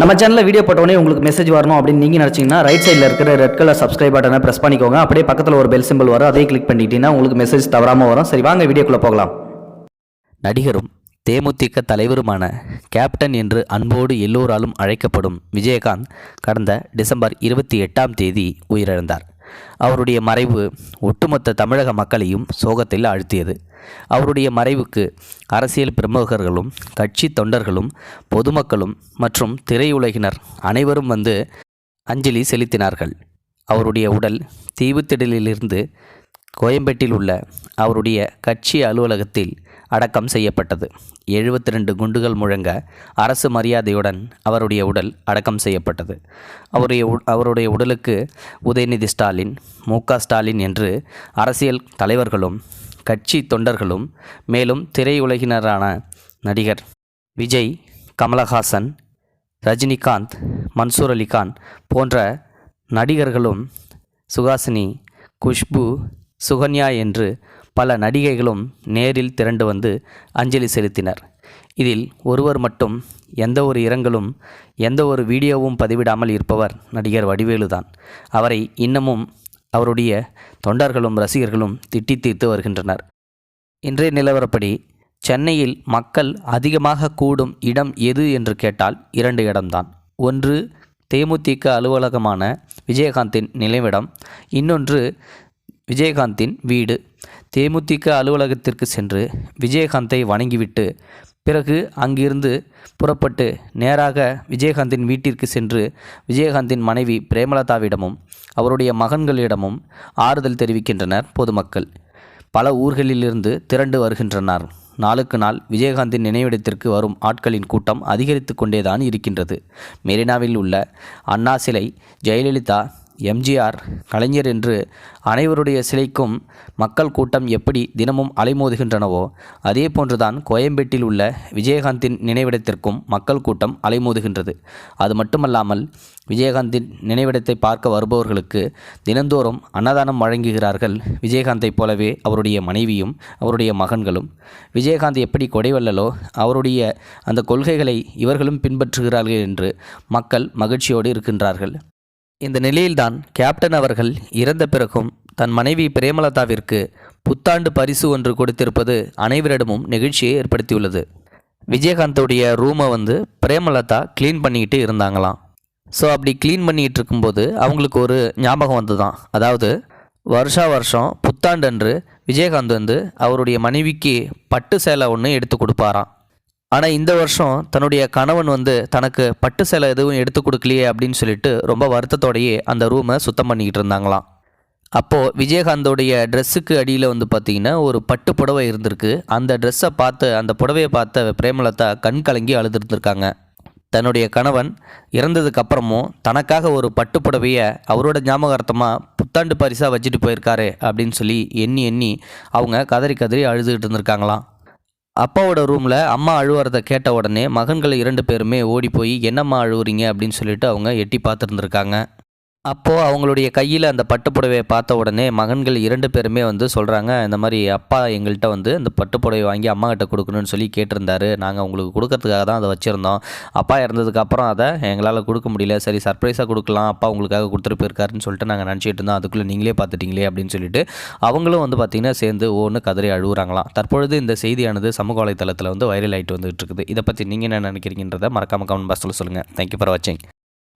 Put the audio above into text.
நம்ம சேனலில் வீடியோ போட்டோடனே உங்களுக்கு மெசேஜ் வரணும் அப்படின்னு நீங்கள் நினச்சிங்கன்னா ரைட் சைடில் இருக்கிற ரெட் கலர் சப்ஸ்கிரைப் பட்டனை ப்ரெஸ் பண்ணிக்கோங்க. அப்படியே பக்கத்தில் ஒரு பெல் சிம்பிள் வரும். அதே கிளிக் பண்ணிட்டீங்கன்னா உங்களுக்கு மெசேஜ் தவறாமல் வரும். சரி வாங்க வீடியோக்குள்ளே போகலாம். நடிகரும் தேமுதிக தலைவருமான கேப்டன் என்று அன்போடு எல்லோராலும் அழைக்கப்படும் விஜயகாந்த் கடந்த டிசம்பர் இருபத்தி எட்டாம் தேதி உயிரிழந்தார். அவருடைய மறைவு ஒட்டுமொத்த தமிழக மக்களையும் சோகத்தில் அழுத்தியது அவருடைய மறைவுக்கு அரசியல் பிரமுகர்களும் கட்சி தொண்டர்களும் பொதுமக்களும் மற்றும் திரையுலகினர் அனைவரும் வந்து அஞ்சலி செலுத்தினார்கள். அவருடைய உடல் தீவுத்திடலிலிருந்து கோயம்பேட்டில் உள்ள அவருடைய கட்சி அலுவலகத்தில் அடக்கம் செய்யப்பட்டது. எழுபத்தி ரெண்டு குண்டுகள் முழங்க அரசு மரியாதையுடன் அவருடைய உடல் அடக்கம் செய்யப்பட்டது. அவருடைய உ- அவருடைய உடலுக்கு உதயநிதி ஸ்டாலின் மு ஸ்டாலின் என்று அரசியல் தலைவர்களும் கட்சி தொண்டர்களும் மேலும் திரையுலகினரான நடிகர் விஜய் கமலஹாசன் ரஜினிகாந்த் மன்சூர் அலிகான் போன்ற நடிகர்களும் சுகாசினி குஷ்பு சுகன்யா என்று பல நடிகைகளும் நேரில் திரண்டு வந்து அஞ்சலி செலுத்தினர். இதில் ஒருவர் மட்டும் எந்த ஒரு இரங்கலும் எந்த ஒரு வீடியோவும் பதிவிடாமல் இருப்பவர் நடிகர் வடிவேலுதான். அவரை இன்னமும் அவருடைய தொண்டர்களும் ரசிகர்களும் திட்டி தீர்த்து வருகின்றனர். இன்றைய நிலவரப்படி சென்னையில் மக்கள் அதிகமாக கூடும் இடம் எது என்று கேட்டால் இரண்டு இடம்தான். ஒன்று தேமுதிக அலுவலகமான விஜயகாந்தின் நினைவிடம். இன்னொன்று விஜயகாந்தின் வீடு. தேமுதிக அலுவலகத்திற்கு சென்று விஜயகாந்தை வணங்கிவிட்டு பிறகு அங்கிருந்து புறப்பட்டு நேராக விஜயகாந்தின் வீட்டிற்கு சென்று விஜயகாந்தின் மனைவி பிரேமலதாவிடமும் அவருடைய மகன்களிடமும் ஆறுதல் தெரிவிக்கின்றனர் பொதுமக்கள். பல ஊர்களிலிருந்து திரண்டு வருகின்றனர். நாளுக்கு நாள் விஜயகாந்தின் நினைவிடத்திற்கு வரும் ஆட்களின் கூட்டம் அதிகரித்து கொண்டேதான் இருக்கின்றது. மெரினாவில் உள்ள அண்ணா சிலை ஜெயலலிதா எம்ஜிஆர் கலைஞர் என்று அனைவருடைய சிலைக்கும் மக்கள் கூட்டம் எப்படி தினமும் அலைமோதுகின்றனவோ அதே போன்றுதான் கோயம்பேட்டில் உள்ள விஜயகாந்தின் நினைவிடத்திற்கும் மக்கள் கூட்டம் அலைமோதுகின்றது. அது மட்டுமல்லாமல் விஜயகாந்தின் நினைவிடத்தை பார்க்க வருபவர்களுக்கு தினந்தோறும் அன்னதானம் வழங்குகிறார்கள் விஜயகாந்தைப் போலவே அவருடைய மனைவியும் அவருடைய மகன்களும். விஜயகாந்த் எப்படி கொடைவல்லலோ அவருடைய அந்த கொள்கைகளை இவர்களும் பின்பற்றுகிறார்கள் என்று மக்கள் மகிழ்ச்சியோடு இருக்கின்றார்கள். இந்த நிலையில்தான் கேப்டன் அவர்கள் இறந்த பிறகும் தன் மனைவி பிரேமலதாவிற்கு புத்தாண்டு பரிசு ஒன்று கொடுத்திருப்பது அனைவரிடமும் நெகிழ்ச்சியை ஏற்படுத்தியுள்ளது. விஜயகாந்தோடைய ரூமை வந்து பிரேமலதா க்ளீன் பண்ணிக்கிட்டு இருந்தாங்களாம். ஸோ அப்படி க்ளீன் பண்ணிகிட்டு இருக்கும்போது அவங்களுக்கு ஒரு ஞாபகம் வந்துதான் அதாவது வருஷா வருஷம் புத்தாண்டு அன்று விஜயகாந்த் வந்து அவருடைய மனைவிக்கு பட்டு சேலை ஒன்று எடுத்து கொடுப்பாராம். ஆனால் இந்த வருஷம் தன்னுடைய கணவன் வந்து தனக்கு பட்டு சேலை எதுவும் எடுத்து கொடுக்கலையே அப்படின்னு சொல்லிட்டு ரொம்ப வருத்தத்தோடையே அந்த ரூமை சுத்தம் பண்ணிக்கிட்டு இருந்தாங்களாம். அப்போது விஜயகாந்தோடைய ட்ரெஸ்ஸுக்கு அடியில் வந்து பார்த்திங்கன்னா ஒரு பட்டு புடவை இருந்திருக்கு. அந்த ட்ரெஸ்ஸை பார்த்து அந்த புடவையை பார்த்த பிரேமலதா கண் கலங்கி அழுதுருந்துருக்காங்க தன்னுடைய கணவன் இறந்ததுக்கு அப்புறமும் தனக்காக ஒரு பட்டு புடவையை அவரோட ஞாபகார்த்தமாக புத்தாண்டு பரிசாக வச்சுட்டு போயிருக்காரு அப்படின்னு சொல்லி எண்ணி எண்ணி அவங்க கதறி கதறி அழுதுகிட்டு இருந்திருக்காங்களாம். அப்பாவோட ரூமில் அம்மா அழுவுறத கேட்ட உடனே மகன்கள் இரண்டு பேருமே ஓடி போய் என்னம்மா அழுவுறீங்க? அப்படின்னு சொல்லிட்டு அவங்க எட்டி பார்த்துருந்துருக்காங்க. அப்போது அவங்களுடைய கையில் அந்த பட்டுப்புடவையை பார்த்த உடனே மகன்கள் இரண்டு பேருமே வந்து சொல்கிறாங்க இந்த மாதிரி அப்பா எங்கள்கிட்ட வந்து அந்த பட்டுப்புடவை வாங்கி அம்மா கிட்ட கொடுக்கணும்னு சொல்லி கேட்டிருந்தாரு. நாங்கள் உங்களுக்கு கொடுக்கறதுக்காக தான் அதை வச்சுருந்தோம். அப்பா இறந்ததுக்கப்புறம் அதை எங்களால் கொடுக்க முடியல. சரி சர்ப்ரைஸாக கொடுக்கலாம். அப்பா உங்களுக்காக கொடுத்துட்டு போயிருக்காருன்னு சொல்லிட்டு நாங்கள் நினச்சிட்டு இருந்தோம். அதுக்குள்ளே நீங்களே பார்த்துட்டிங்களே அப்படின்னு சொல்லிட்டு அவங்களும் வந்து பார்த்திங்கன்னா சேர்ந்து ஒவ்வொன்று கதறி அழுகுறாங்களாம். தற்பொழுது இந்த செய்தியானது சமூக வலைத்தளத்தில் வந்து வைரல் ஆகிட்டு வந்துட்டு இருக்குது. இதை பற்றி நீங்கள் என்ன நினைக்கிறீங்கன்றதை மறக்காமல் கமெண்ட் பாக்ஸில் சொல்லுங்கள் தேங்க்யூ ஃபார் வாட்சிங்